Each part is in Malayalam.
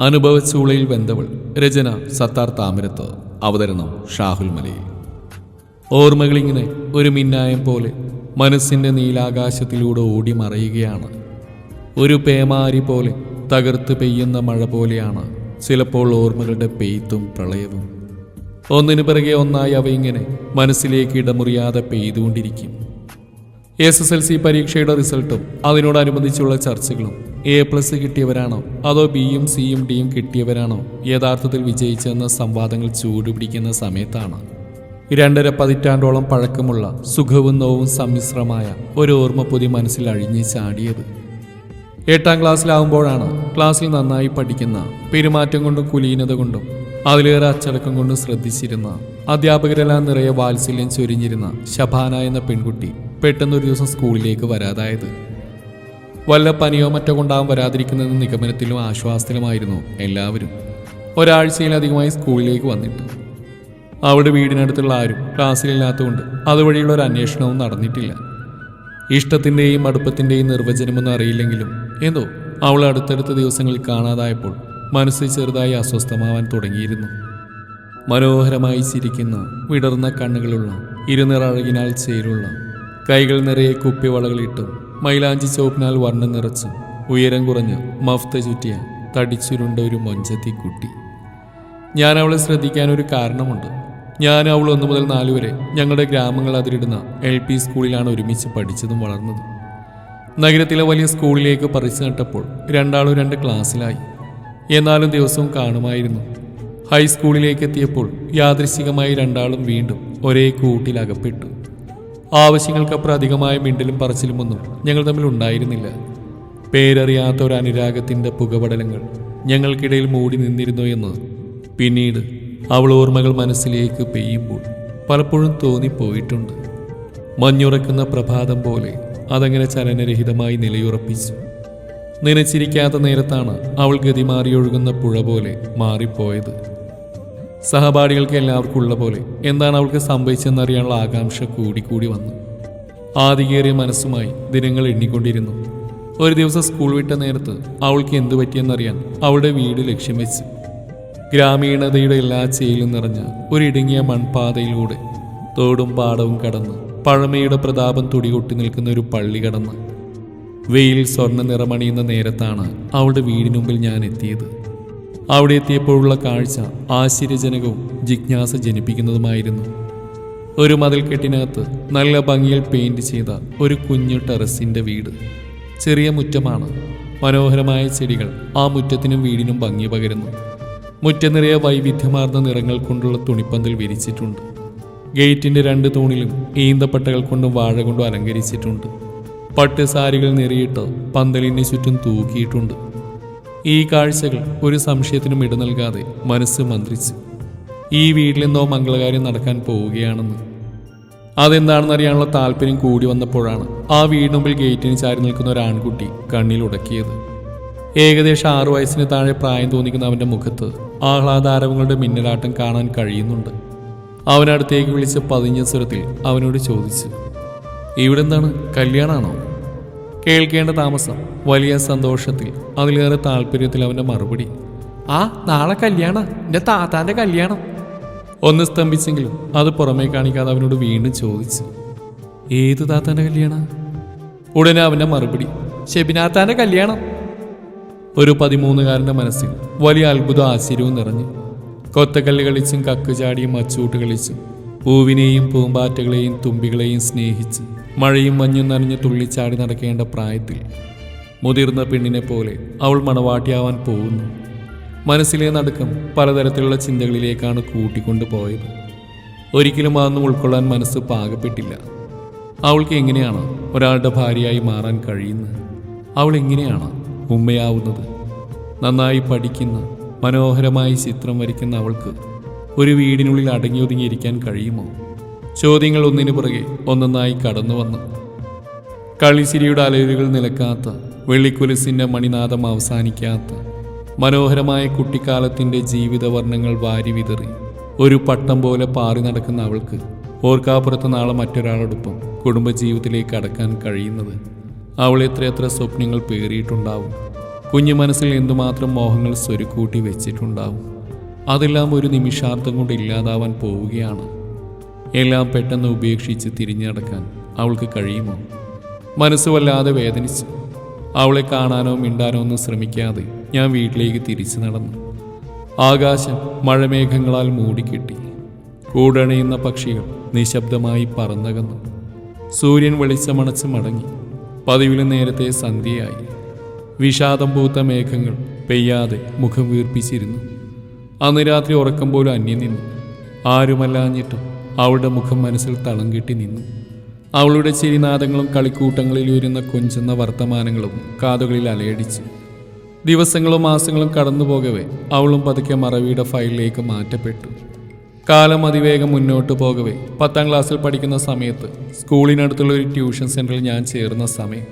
അനുഭവച്ചൂളയിൽ വെന്തവൾ രചന സത്താർ താമരത്ത് അവതരണം ഷാഹുൽ മലയിൽ. ഓർമ്മകളിങ്ങനെ ഒരു മിന്നായം പോലെ മനസ്സിന്റെ നീലാകാശത്തിലൂടെ ഓടി മറയുകയാണ്. ഒരു പേമാരി പോലെ തകർത്ത് പെയ്യുന്ന മഴ പോലെയാണ് ചിലപ്പോൾ ഓർമ്മകളുടെ പെയ്ത്തും പ്രളയവും. ഒന്നിനു പിറകെ ഒന്നായി അവയിങ്ങനെ മനസ്സിലേക്ക് ഇടമുറിയാതെ പെയ്തുകൊണ്ടിരിക്കും. എസ് എസ് എൽ സി പരീക്ഷയുടെ റിസൾട്ടും അതിനോടനുബന്ധിച്ചുള്ള ചർച്ചകളും എ പ്ലസ് കിട്ടിയവരാണോ? അതോ ബിയും സിയും ഡിയും കിട്ടിയവരാണോ? യഥാർത്ഥത്തിൽ വിജയിച്ചെന്ന സംവാദങ്ങൾ ചൂടുപിടിക്കുന്ന സമയത്താണ്. രണ്ടര പതിറ്റാണ്ടോളം പഴക്കമുള്ള സുഖവും നോവും സമ്മിശ്രമായ ഒരു ഓർമ്മ പുതിയ മനസ്സിൽ അഴിഞ്ഞ് ചാടിയത്. എട്ടാം ക്ലാസ്സിലാവുമ്പോഴാണ് ക്ലാസ്സിൽ നന്നായി പഠിക്കുന്ന പെരുമാറ്റം കൊണ്ടും കുലീനത കൊണ്ടും അതിലേറെ അച്ചടക്കം കൊണ്ടും ശ്രദ്ധിച്ചിരുന്ന അധ്യാപകരെല്ലാം നിറയെ വാത്സല്യം ചൊരിഞ്ഞിരുന്ന ശബാന എന്ന പെൺകുട്ടി പെട്ടെന്നൊരു ദിവസം സ്കൂളിലേക്ക് വരാതായത്. വല്ല പനിയോ മറ്റോ കൊണ്ടാവും വരാതിരിക്കുന്നതെന്ന് നിഗമനത്തിലും ആശ്വാസത്തിലുമായിരുന്നു എല്ലാവരും. ഒരാഴ്ചയിലധികമായി സ്കൂളിലേക്ക് വന്നിട്ട്. അവിടെ വീടിനടുത്തുള്ള ആരും ക്ലാസ്സിലില്ലാത്തതുകൊണ്ട് അതുവഴിയുള്ള ഒരു അന്വേഷണവും നടന്നിട്ടില്ല. ഇഷ്ടത്തിന്റെയും അടുപ്പത്തിന്റെയും നിർവചനമൊന്നും അറിയില്ലെങ്കിലും എന്തോ അവൾ അടുത്തടുത്ത ദിവസങ്ങളിൽ കാണാതായപ്പോൾ മനസ്സ് ചെറുതായി അസ്വസ്ഥമാവാൻ തുടങ്ങിയിരുന്നു. മനോഹരമായി ചിരിക്കുന്ന വിടർന്ന കണ്ണുകളുള്ള ഇരുനിറഴകിനാൽ ചേരുള്ള കൈകൾ നിറയെ കുപ്പിവളകളിട്ടും മൈലാഞ്ചി ചോപ്പിനാൽ വർണം നിറച്ച് ഉയരം കുറഞ്ഞ് മഫ്ത ചുറ്റിയ തടിച്ചുരുണ്ട ഒരു മൊഞ്ചത്തി കുട്ടി. ഞാൻ അവളെ ശ്രദ്ധിക്കാൻ ഒരു കാരണമുണ്ട്. ഞാൻ അവൾ ഒന്നു മുതൽ നാലു വരെ ഞങ്ങളുടെ ഗ്രാമങ്ങൾ അതിരിടുന്ന എൽ പി സ്കൂളിലാണ് ഒരുമിച്ച് പഠിച്ചതും വളർന്നതും. നഗരത്തിലെ വലിയ സ്കൂളിലേക്ക് പറിച്ചു നട്ടപ്പോൾ രണ്ടാളും രണ്ട് ക്ലാസ്സിലായി. എന്നാലും ദിവസവും കാണുമായിരുന്നു. ഹൈസ്കൂളിലേക്ക് എത്തിയപ്പോൾ യാദൃശികമായി രണ്ടാളും വീണ്ടും ഒരേ കൂട്ടിൽ അകപ്പെട്ടു ആവശ്യങ്ങൾക്കപ്പുറം അധികമായ മിണ്ടലും പറച്ചിലുമൊന്നും ഞങ്ങൾ തമ്മിൽ ഉണ്ടായിരുന്നില്ല. പേരറിയാത്ത ഒരു അനുരാഗത്തിന്റെ പുകപടലങ്ങൾ ഞങ്ങൾക്കിടയിൽ മൂടി നിന്നിരുന്നു എന്ന് പിന്നീട് അവൾ ഓർമ്മകൾ മനസ്സിലേക്ക് പെയ്യുമ്പോൾ പലപ്പോഴും തോന്നിപ്പോയിട്ടുണ്ട്. മഞ്ഞുറക്കുന്ന പ്രഭാതം പോലെ അതങ്ങനെ ചലനരഹിതമായി നിലയുറപ്പിച്ചു. നനച്ചിരിക്കാത്ത നേരത്താണ് അവൾ ഗതി മാറിയൊഴുകുന്ന പുഴ പോലെ മാറിപ്പോയത്. സഹപാഠികൾക്ക് എല്ലാവർക്കും ഉള്ള പോലെ എന്താണ് അവൾക്ക് സംഭവിച്ചെന്നറിയാനുള്ള ആകാംക്ഷ കൂടിക്കൂടി വന്നു. ആദികേറിയ മനസ്സുമായി ദിനങ്ങൾ എണ്ണിക്കൊണ്ടിരുന്നു. ഒരു ദിവസം സ്കൂൾ വിട്ട നേരത്ത് അവൾക്ക് എന്തു പറ്റിയെന്നറിയാൻ അവളുടെ വീട് ലക്ഷ്യം വെച്ച്. ഗ്രാമീണതയുടെ എല്ലാ ചെയിലും നിറഞ്ഞ ഒരിടുങ്ങിയ മൺപാതയിലൂടെ തോടും പാടവും കടന്ന് പഴമയുടെ പ്രതാപം തുടികൊട്ടി നിൽക്കുന്ന ഒരു പള്ളി കടന്ന്. വെയിൽ സ്വർണ നിറമണിയുന്ന നേരത്താണ് അവളുടെ വീടിനുമ്പിൽ ഞാൻ എത്തിയത്. അവിടെ എത്തിയപ്പോഴുള്ള കാഴ്ച ആശ്ചര്യജനകവും ജിജ്ഞാസ ജനിപ്പിക്കുന്നതുമായിരുന്നു. ഒരു മതിൽക്കെട്ടിനകത്ത് നല്ല ഭംഗിയിൽ പെയിന്റ് ചെയ്ത ഒരു കുഞ്ഞു ടെറസിന്റെ വീട്. ചെറിയ മുറ്റമാണ്. മനോഹരമായ ചെടികൾ ആ മുറ്റത്തിനും വീടിനും ഭംഗി പകരുന്നു. മുറ്റം നിറയെ വൈവിധ്യമാർന്ന നിറങ്ങൾ കൊണ്ടുള്ള തുണിപ്പന്തൽ വിരിച്ചിട്ടുണ്ട്. ഗേറ്റിന്റെ രണ്ട് തൂണിലും ഈന്തപ്പട്ടകൾ കൊണ്ടും വാഴ കൊണ്ടും അലങ്കരിച്ചിട്ടുണ്ട്. പട്ട് സാരികൾ നിറയിട്ട് പന്തലിന് ചുറ്റും തൂക്കിയിട്ടുണ്ട്. ഈ കാഴ്ചകൾ ഒരു സംശയത്തിനും ഇട നൽകാതെ മനസ്സ് മന്ത്രിച്ചു. ഈ വീട്ടിലെന്തോ മംഗളകാര്യം നടക്കാൻ പോവുകയാണെന്ന്. അതെന്താണെന്നറിയാനുള്ള താല്പര്യം കൂടി വന്നപ്പോഴാണ് ആ വീടിനുമ്പിൽ ഗേറ്റിന് ചാരി നിൽക്കുന്ന ഒരു ആൺകുട്ടി കണ്ണിൽ ഉടക്കിയത്. ഏകദേശം ആറു വയസ്സിന് താഴെ പ്രായം തോന്നിക്കുന്ന അവന്റെ മുഖത്ത് ആഹ്ലാദാരവങ്ങളുടെ മിന്നലാട്ടം കാണാൻ കഴിയുന്നുണ്ട്. അവനടുത്തേക്ക് വിളിച്ച് പതിഞ്ഞ സ്വരത്തിൽ അവനോട് ചോദിച്ചു ഇവിടെ കല്യാണമാണോ കേൾക്കേണ്ട താമസം വലിയ സന്തോഷത്തിൽ. അതിലേറെ താല്പര്യത്തിൽ അവന്റെ മറുപടി ആ നാളെ കല്യാണം. എന്റെ താത്താന്റെ കല്യാണം. ഒന്ന് സ്തംഭിച്ചെങ്കിലും അത് പുറമേ കാണിക്കാതെ അവനോട് വീണ്ടും ചോദിച്ചു ഏത് താത്താന്റെ കല്യാണം? ഉടനെ അവന്റെ മറുപടി ഷെബിനാത്താന്റെ കല്യാണം. ഒരു പതിമൂന്നുകാരന്റെ മനസ്സിൽ വലിയ അത്ഭുത ആശ്ചര്യവും നിറഞ്ഞു. കൊത്തക്കല്ല് കളിച്ചും കക്കുചാടിയും അച്ചൂട്ട് കളിച്ചും പൂവിനെയും പൂമ്പാറ്റകളെയും തുമ്പികളെയും സ്നേഹിച്ച് മഴയും മഞ്ഞും നനഞ്ഞ് തുള്ളിച്ചാടി നടക്കേണ്ട പ്രായത്തിൽ മുതിർന്ന പെണ്ണിനെ പോലെ അവൾ മണവാട്ടിയാവാൻ പോകുന്നു. മനസ്സിലെ നടുക്കം പലതരത്തിലുള്ള ചിന്തകളിലേക്കാണ് കൂട്ടിക്കൊണ്ടു പോയത് ഒരിക്കലും അതൊന്നും ഉൾക്കൊള്ളാൻ മനസ്സ് പാകപ്പെട്ടില്ല. അവൾക്ക് എങ്ങനെയാണ് ഒരാളുടെ ഭാര്യയായി മാറാൻ കഴിയുന്നത്? അവൾ എങ്ങനെയാണ് ഉമ്മയാവുന്നത്? നന്നായി പഠിക്കുന്ന മനോഹരമായി ചിത്രം വരയ്ക്കുന്ന അവൾക്ക് ഒരു വീടിനുള്ളിൽ അടങ്ങി ഒതുങ്ങിയിരിക്കാൻ കഴിയുമോ? ചോദ്യങ്ങൾ ഒന്നിനു പുറകെ ഒന്നൊന്നായി കടന്നു വന്നു കളിശിരിയുടെ അലയുകൾ നിലക്കാത്ത വെള്ളിക്കുലസിന്റെ മണിനാദം അവസാനിക്കാത്ത മനോഹരമായ കുട്ടിക്കാലത്തിന്റെ ജീവിതവർണങ്ങൾ വാരി വിതറി ഒരു പട്ടം പോലെ പാറി നടക്കുന്ന അവൾക്ക് ഓർക്കാപ്പുറത്ത് നാളെ മറ്റൊരാളോടൊപ്പം കുടുംബജീവിതത്തിലേക്ക് അടക്കാൻ കഴിയുന്നത് അവൾ എത്രയെത്ര സ്വപ്നങ്ങൾ പേറിയിട്ടുണ്ടാവും. കുഞ്ഞു മനസ്സിൽ എന്തുമാത്രം മോഹങ്ങൾ സ്വരുക്കൂട്ടി വെച്ചിട്ടുണ്ടാവും. അതെല്ലാം ഒരു നിമിഷാർത്ഥം കൊണ്ട് ഇല്ലാതാവാൻ പോവുകയാണ് എല്ലാം പെട്ടെന്ന് ഉപേക്ഷിച്ച് തിരിഞ്ഞു നടക്കാൻ അവൾക്ക് കഴിയുമോ? മനസ്സ് വല്ലാതെ വേദനിച്ചു. അവളെ കാണാനോ മിണ്ടാനോ ഒന്നും ശ്രമിക്കാതെ ഞാൻ വീട്ടിലേക്ക് തിരിച്ചു നടന്നു. ആകാശം മഴമേഘങ്ങളാൽ മൂടിക്കെട്ടി. കൂടണയുന്ന പക്ഷികൾ നിശബ്ദമായി പറന്നകന്നു. സൂര്യൻ വെളിച്ചമണച്ച് മടങ്ങി. പതിവിന് നേരത്തെ സന്ധ്യയായി. വിഷാദം പൂത്ത മേഘങ്ങൾ പെയ്യാതെ മുഖം വീർപ്പിച്ചിരുന്നു. അന്ന് രാത്രി ഉറക്കം പോലും അന്യം നിന്നു. ആരുമല്ലാഞ്ഞിട്ടും അവളുടെ മുഖം മനസ്സിൽ തളം കെട്ടി നിന്നു. അവളുടെ ചിരിനാദങ്ങളും കളിക്കൂട്ടങ്ങളിൽ ഉയരുന്ന കൊഞ്ചുന്ന വർത്തമാനങ്ങളും കാതുകളിൽ അലയടിച്ച്. ദിവസങ്ങളും മാസങ്ങളും കടന്നുപോകവേ അവളും പതുക്കെ മറവിയുടെ ഫയലിലേക്ക് മാറ്റപ്പെട്ടു. കാലം അതിവേഗം മുന്നോട്ട് പോകവേ പത്താം ക്ലാസ്സിൽ പഠിക്കുന്ന സമയത്ത് സ്കൂളിനടുത്തുള്ള ഒരു ട്യൂഷൻ സെന്ററിൽ ഞാൻ ചേർന്ന സമയം.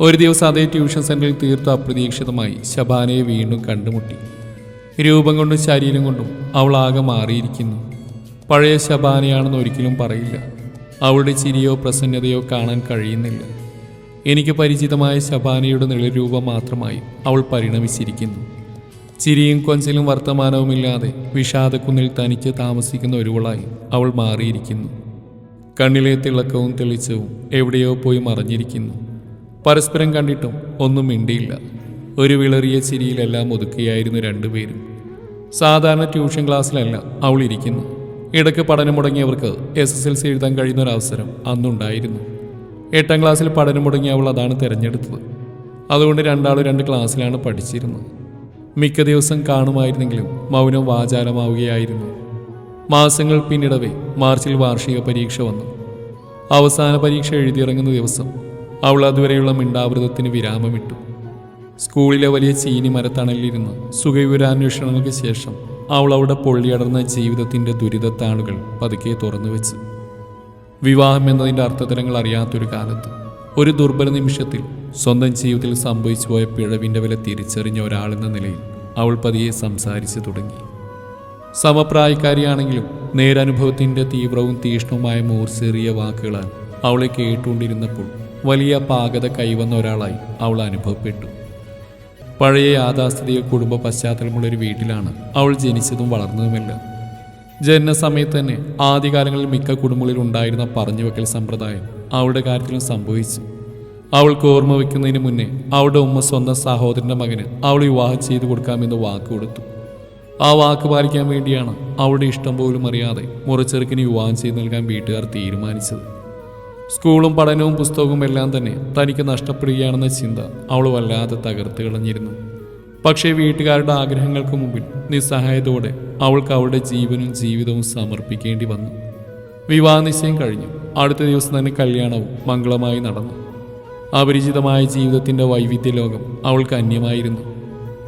ഒരു ദിവസം അതേ ട്യൂഷൻ സെന്ററിൽ തീർത്ത അപ്രതീക്ഷിതമായി ശബാനയെ വീണ്ടും കണ്ടുമുട്ടി. രൂപം കൊണ്ടും ശരീരം കൊണ്ടും അവൾ ആകെ മാറിയിരിക്കുന്നു. പഴയ ശബാനയാണെന്ന് ഒരിക്കലും പറയില്ല. അവളുടെ ചിരിയോ പ്രസന്നതയോ കാണാൻ കഴിയുന്നില്ല. എനിക്ക് പരിചിതമായ ശബാനയുടെ നിഴൽരൂപം മാത്രമായി അവൾ പരിണമിച്ചിരിക്കുന്നു. ചിരിയും കൊഞ്ചലും വർത്തമാനവുമില്ലാതെ വിഷാദക്കുന്നിൽ തനിച്ച് താമസിക്കുന്ന ഒരുവളായി അവൾ മാറിയിരിക്കുന്നു. കണ്ണിലെ തിളക്കവും തെളിച്ചവും എവിടെയോ പോയി മറഞ്ഞിരിക്കുന്നു. പരസ്പരം കണ്ടിട്ടും ഒന്നും മിണ്ടിയില്ല. ഒരു വിളറിയ ചിരിയിലെല്ലാം ഒതുക്കുകയായിരുന്നു രണ്ടുപേരും. സാധാരണ ട്യൂഷൻ ക്ലാസ്സിലല്ല അവൾ ഇരിക്കുന്നു ഇടയ്ക്ക് പഠനം മുടങ്ങിയവർക്ക് എസ് എസ് എൽ സി എഴുതാൻ കഴിയുന്ന ഒരു അവസരം അന്നുണ്ടായിരുന്നു. എട്ടാം ക്ലാസ്സിൽ പഠനം മുടങ്ങിയ അവൾ അതാണ് തിരഞ്ഞെടുത്തത്. അതുകൊണ്ട് രണ്ടാളും രണ്ട് ക്ലാസ്സിലാണ് പഠിച്ചിരുന്നത്. മിക്ക ദിവസം കാണുമായിരുന്നെങ്കിലും മൗനം വാചാലമാവുകയായിരുന്നു. മാസങ്ങൾ പിന്നിടവേ മാർച്ചിൽ വാർഷിക പരീക്ഷ വന്നു. അവസാന പരീക്ഷ എഴുതിയിറങ്ങുന്ന ദിവസം അവൾ അതുവരെയുള്ള മിണ്ടാവൃതത്തിന് വിരാമമിട്ടു. സ്കൂളിലെ വലിയ ചീനി മരത്തണലിലിരുന്ന് സുഖവിവരാന്വേഷണങ്ങൾക്ക് ശേഷം അവൾ അവളുടെ പൊള്ളിയടർന്ന ജീവിതത്തിന്റെ ദുരിതത്താളുകൾ പതുക്കെ തുറന്നു വെച്ച്. വിവാഹം എന്നതിന്റെ അർത്ഥതലങ്ങൾ അറിയാത്തൊരു കാലത്ത് ഒരു ദുർബല നിമിഷത്തിൽ സ്വന്തം ജീവിതത്തിൽ സംഭവിച്ചു പോയ പിഴവിന്റെ വില തിരിച്ചറിഞ്ഞ ഒരാളെന്ന നിലയിൽ അവൾ പതിയെ സംസാരിച്ചു തുടങ്ങി. സമപ്രായക്കാരിയാണെങ്കിലും നേരനുഭവത്തിന്റെ തീവ്രവും തീഷ്ണവുമായ മൂർച്ചേറിയ വാക്കുകളാൽ അവളെ കേട്ടുകൊണ്ടിരുന്നപ്പോൾ വലിയ പാകത കൈവന്ന ഒരാളായി അവൾ അനുഭവപ്പെട്ടു. പഴയ യാഥാസ്ഥിതിക കുടുംബ പശ്ചാത്തലമുള്ള ഒരു വീട്ടിലാണ് അവൾ ജനിച്ചതും വളർന്നതുമെല്ലാം. ജനന സമയത്ത് തന്നെ ആദ്യകാലങ്ങളിൽ മിക്ക കുടുംബങ്ങളിൽ ഉണ്ടായിരുന്ന പറഞ്ഞുവെക്കൽ സമ്പ്രദായം അവളുടെ കാര്യത്തിലും സംഭവിച്ചു. അവൾക്ക് ഓർമ്മ വയ്ക്കുന്നതിന് മുന്നേ അവളുടെ ഉമ്മ സ്വന്തം സഹോദരന്റെ മകന് അവൾ വിവാഹം ചെയ്തു കൊടുക്കാമെന്ന് വാക്ക് കൊടുത്തു. ആ വാക്ക് പാലിക്കാൻ വേണ്ടിയാണ് അവളുടെ ഇഷ്ടം പോലും അറിയാതെ മുറച്ചെറുക്കിന് വിവാഹം ചെയ്തു നൽകാൻ വീട്ടുകാർ തീരുമാനിച്ചത്. സ്കൂളും പഠനവും പുസ്തകവും എല്ലാം തന്നെ തനിക്ക് നഷ്ടപ്പെടുകയാണെന്ന ചിന്ത അവൾ വല്ലാതെ തകർത്ത് കളഞ്ഞിരുന്നു. പക്ഷേ വീട്ടുകാരുടെ ആഗ്രഹങ്ങൾക്ക് മുമ്പിൽ നിസ്സഹായതോടെ അവൾക്ക് അവളുടെ ജീവനും ജീവിതവും സമർപ്പിക്കേണ്ടി വന്നു. വിവാഹ നിശ്ചയം കഴിഞ്ഞു. അടുത്ത ദിവസം തന്നെ കല്യാണവും മംഗളമായി നടന്നു. അപരിചിതമായ ജീവിതത്തിന്റെ വൈവിധ്യ ലോകം അവൾക്ക് അന്യമായിരുന്നു.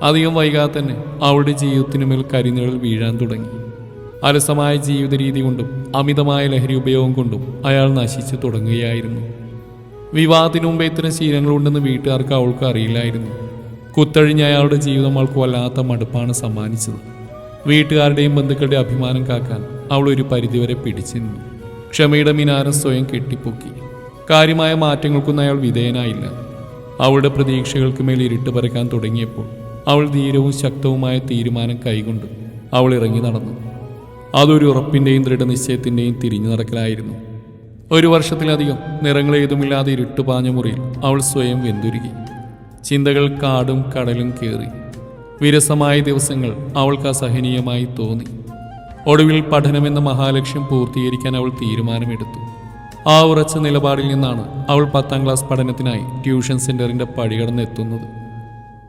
അധികം വൈകാതെ തന്നെ അവളുടെ ജീവിതത്തിനുമേൽ കരിനിഴൽ വീഴാൻ തുടങ്ങി. അലസമായ ജീവിത രീതി കൊണ്ടും അമിതമായ ലഹരി ഉപയോഗം കൊണ്ടും അയാൾ നശിച്ചു തുടങ്ങുകയായിരുന്നു. വിവാഹത്തിനു മുമ്പ് ഇത്തരം ശീലങ്ങളുണ്ടെന്ന് വീട്ടുകാർക്ക് അവൾക്ക് അറിയില്ലായിരുന്നു. കുത്തഴിഞ്ഞ അയാളുടെ ജീവിതം അവൾക്ക് വല്ലാത്ത മടുപ്പാണ് സമ്മാനിച്ചത്. വീട്ടുകാരുടെയും ബന്ധുക്കളുടെയും അഭിമാനം കാക്കാൻ അവൾ ഒരു പരിധിവരെ പിടിച്ചു നിന്നു. ക്ഷമയുടെ മിനാരം സ്വയം കെട്ടിപ്പൊക്കി. കാര്യമായ മാറ്റങ്ങൾക്കൊന്നും അയാൾ വിധേയനായില്ല. അവളുടെ പ്രതീക്ഷകൾക്ക് മേൽ ഇരുട്ട് പരക്കാൻ തുടങ്ങിയപ്പോൾ അവൾ ധീരവും ശക്തവുമായ തീരുമാനം കൈകൊണ്ട് അവൾ ഇറങ്ങി നടന്നു. അതൊരു ഉറപ്പിന്റെയും ദൃഢനിശ്ചയത്തിന്റെയും തിരിഞ്ഞു നടക്കലായിരുന്നു. ഒരു വർഷത്തിലധികം നിറങ്ങളേതുമില്ലാതെ ഇരുട്ടുപാഞ്ഞ മുറിയിൽ അവൾ സ്വയം വെന്തുരുകി. ചിന്തകൾ കാടും കടലും കയറി വിരസമായ ദിവസങ്ങൾ അവൾക്ക് അസഹനീയമായി തോന്നി. ഒടുവിൽ പഠനമെന്ന മഹാലക്ഷ്യം പൂർത്തീകരിക്കാൻ അവൾ തീരുമാനമെടുത്തു. ആ ഉറച്ച നിലപാടിൽ നിന്നാണ് അവൾ പത്താം ക്ലാസ് പഠനത്തിനായി ട്യൂഷൻ സെന്ററിന്റെ പടികടന്നെത്തുന്നത്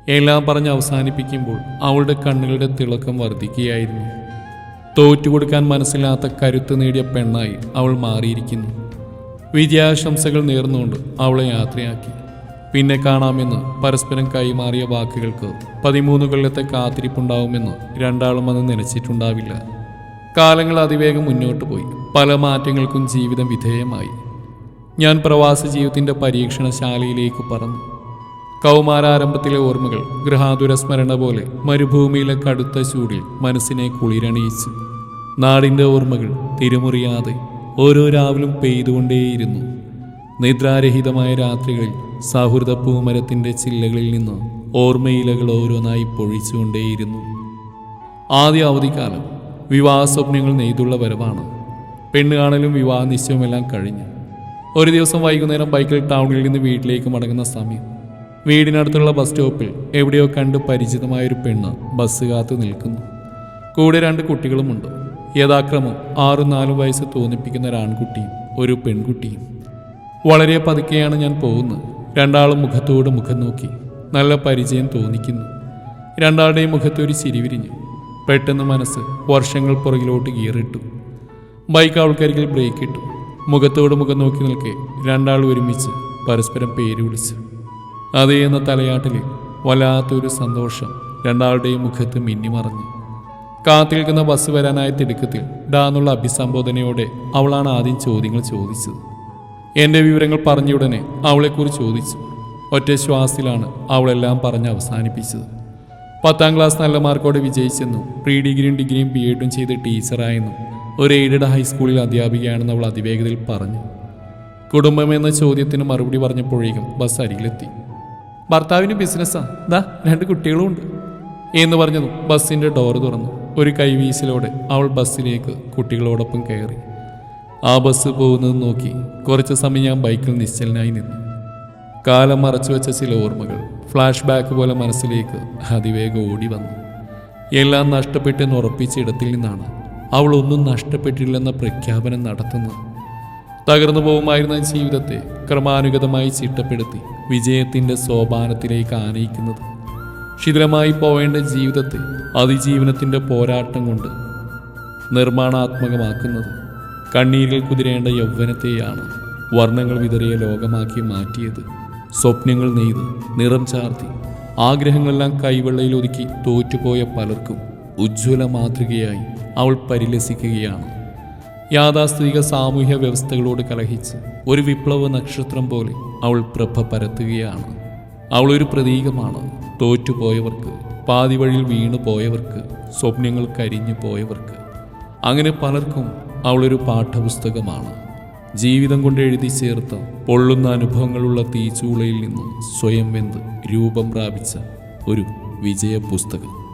എല്ലാം പറഞ്ഞ് അവസാനിപ്പിക്കുമ്പോൾ അവളുടെ കണ്ണുകളുടെ തിളക്കം വർദ്ധിക്കുകയായിരുന്നു. തോറ്റുകൊടുക്കാൻ മനസ്സിലാത്ത കരുത്ത് നേടിയ പെണ്ണായി അവൾ മാറിയിരിക്കുന്നു. വിജയാശംസകൾ നേർന്നുകൊണ്ട് അവളെ യാത്രയാക്കി. പിന്നെ കാണാമെന്ന് പരസ്പരം കൈമാറിയ വാക്കുകൾക്ക് പതിമൂന്ന് കൊല്ലത്തെ കാത്തിരിപ്പുണ്ടാവുമെന്ന് രണ്ടാളും അന്ന് നനച്ചിട്ടുണ്ടാവില്ല. കാലങ്ങൾ അതിവേഗം മുന്നോട്ട് പോയി. പല മാറ്റങ്ങൾക്കും ജീവിതം വിധേയമായി. ഞാൻ പ്രവാസ ജീവിതത്തിന്റെ പരീക്ഷണശാലയിലേക്ക് പറന്നു. കൗമാരാരംഭത്തിലെ ഓർമ്മകൾ ഗൃഹാതുരസ്മരണ പോലെ മരുഭൂമിയിലെ കടുത്ത ചൂടിൽ മനസ്സിനെ കുളിരണിയിച്ചു. നാടിന്റെ ഓർമ്മകൾ തിരുമുറിയാതെ ഓരോ രാവിലും പെയ്തുകൊണ്ടേയിരുന്നു. നിദ്രാരഹിതമായ രാത്രികളിൽ സൗഹൃദ പൂമരത്തിന്റെ ചില്ലകളിൽ നിന്ന് ഓർമ്മയിലകൾ ഓരോന്നായി പൊഴിച്ചുകൊണ്ടേയിരുന്നു. ആദ്യ അവധിക്കാലം വിവാഹ സ്വപ്നങ്ങൾ നെയ്തുള്ള വരവാണ്. പെണ്ണുകാണലും വിവാഹ നിശ്ചയമെല്ലാം കഴിഞ്ഞു. ഒരു ദിവസം വൈകുന്നേരം ബൈക്കിൽ ടൗണിൽ നിന്ന് വീട്ടിലേക്ക് മടങ്ങുന്ന സമയം. വീടിനടുത്തുള്ള ബസ് സ്റ്റോപ്പിൽ എവിടെയോ കണ്ട് പരിചിതമായൊരു പെണ്ണ് ബസ് കാത്തു നിൽക്കുന്നു. കൂടെ രണ്ട് കുട്ടികളുമുണ്ട്. യഥാക്രമം ആറും നാലും വയസ്സ് തോന്നിപ്പിക്കുന്ന ഒരു ആൺകുട്ടിയും ഒരു പെൺകുട്ടിയും. വളരെ പതുക്കെയാണ് ഞാൻ പോകുന്നത്. രണ്ടാളും മുഖത്തോട് മുഖം നോക്കി നല്ല പരിചയം തോന്നിക്കുന്നു. രണ്ടാളുടെയും മുഖത്ത് ഒരു ചിരി വിരിഞ്ഞു. പെട്ടെന്ന് മനസ്സ് വർഷങ്ങൾ പുറകിലോട്ട് ഗിയറിട്ടു. ബൈക്ക് ആൾക്കാരിക്കൽ ബ്രേക്ക് ഇട്ടു മുഖത്തോട് മുഖം നോക്കി നിൽക്കെ രണ്ടാൾ ഒരുമിച്ച് പരസ്പരം പേര് വിളിച്ചു. അതേ എന്ന തലയാട്ടിൽ വല്ലാത്തൊരു സന്തോഷം രണ്ടാളുടെയും മുഖത്ത് മിന്നിമറഞ്ഞു. കാത്തിരിക്കുന്ന ബസ് വരാനായ തിടുക്കത്തിൽ ഡാന്നുള്ള അഭിസംബോധനയോടെ അവളാണ് ആദ്യം ചോദ്യങ്ങൾ ചോദിച്ചത്. എന്റെ വിവരങ്ങൾ പറഞ്ഞയുടനെ അവളെക്കുറിച്ച് ചോദിച്ചു. ഒറ്റ ശ്വാസത്തിലാണ് അവളെല്ലാം പറഞ്ഞ് അവസാനിപ്പിച്ചത്. പത്താം ക്ലാസ് നല്ല മാർക്കോടെ വിജയിച്ചെന്നും പ്രീ ഡിഗ്രിയും ഡിഗ്രിയും ബി എഡും ചെയ്ത് ടീച്ചറായെന്നും ഒരു എയ്ഡഡ് ഹൈസ്കൂളിൽ അധ്യാപികയാണെന്ന് അവൾ അതിവേഗതയിൽ പറഞ്ഞു. കുടുംബം എന്ന ചോദ്യത്തിന് മറുപടി പറഞ്ഞപ്പോഴേക്കും ബസ് അരികിലെത്തി. ഭർത്താവിന് ബിസിനസ്സാണ് ദാ രണ്ട് കുട്ടികളും ഉണ്ട്. എന്ന് പറഞ്ഞതും ബസ്സിന്റെ ഡോർ തുറന്നു. ഒരു കൈവീശലോടെ അവൾ ബസ്സിലേക്ക് കുട്ടികളോടൊപ്പം കയറി. ആ ബസ് പോകുന്നത് നോക്കി കുറച്ച് സമയം ഞാൻ ബൈക്കിൽ നിശ്ചലനായി നിന്നു. കാലം മറച്ചു വെച്ച ചില ഓർമ്മകൾ ഫ്ലാഷ് ബാക്ക് പോലെ മനസ്സിലേക്ക് അതിവേഗം ഓടി വന്നു. എല്ലാം നഷ്ടപ്പെട്ടെന്ന് ഉറപ്പിച്ച ഇടത്തിൽ നിന്നാണ് അവൾ ഒന്നും നഷ്ടപ്പെട്ടില്ലെന്ന പ്രഖ്യാപനം നടത്തുന്നത്. തകർന്നു പോകുമായിരുന്ന ജീവിതത്തെ ക്രമാനുഗതമായി ചിട്ടപ്പെടുത്തി. വിജയത്തിന്റെ സോപാനത്തിലേക്ക് ആനയിക്കുന്നത്. ശിഥിലമായി പോവേണ്ട ജീവിതത്തെ അതിജീവനത്തിന്റെ പോരാട്ടം കൊണ്ട് നിർമ്മാണാത്മകമാക്കുന്നത്. കണ്ണീരിൽ കുതിരേണ്ട യൗവനത്തെയാണ് വർണങ്ങൾ വിതറിയ ലോകമാക്കി മാറ്റിയത്. സ്വപ്നങ്ങൾ നെയ്ത് നിറം ചാർത്തി ആഗ്രഹങ്ങളെല്ലാം കൈവെള്ളയിൽ ഒതുക്കി തോറ്റുപോയ പലർക്കും ഉജ്ജ്വല മാതൃകയായി അവൾ പരിലസിക്കുകയാണ്. യാഥാസ്ഥിതിക സാമൂഹ്യ വ്യവസ്ഥകളോട് കലഹിച്ച് ഒരു വിപ്ലവ നക്ഷത്രം പോലെ അവൾ പ്രഭ പരത്തുകയാണ്. അവളൊരു പ്രതീകമാണ്. തോറ്റുപോയവർക്ക് പാതി വഴിയിൽ വീണു പോയവർക്ക് സ്വപ്നങ്ങൾ കരിഞ്ഞു പോയവർക്ക്. അങ്ങനെ പലർക്കും അവളൊരു പാഠപുസ്തകമാണ്. ജീവിതം കൊണ്ട് എഴുതി ചേർത്ത പൊള്ളുന്ന അനുഭവങ്ങളുള്ള തീച്ചൂളയിൽ നിന്ന് സ്വയം വെന്ത് രൂപം പ്രാപിച്ച ഒരു വിജയ പുസ്തകം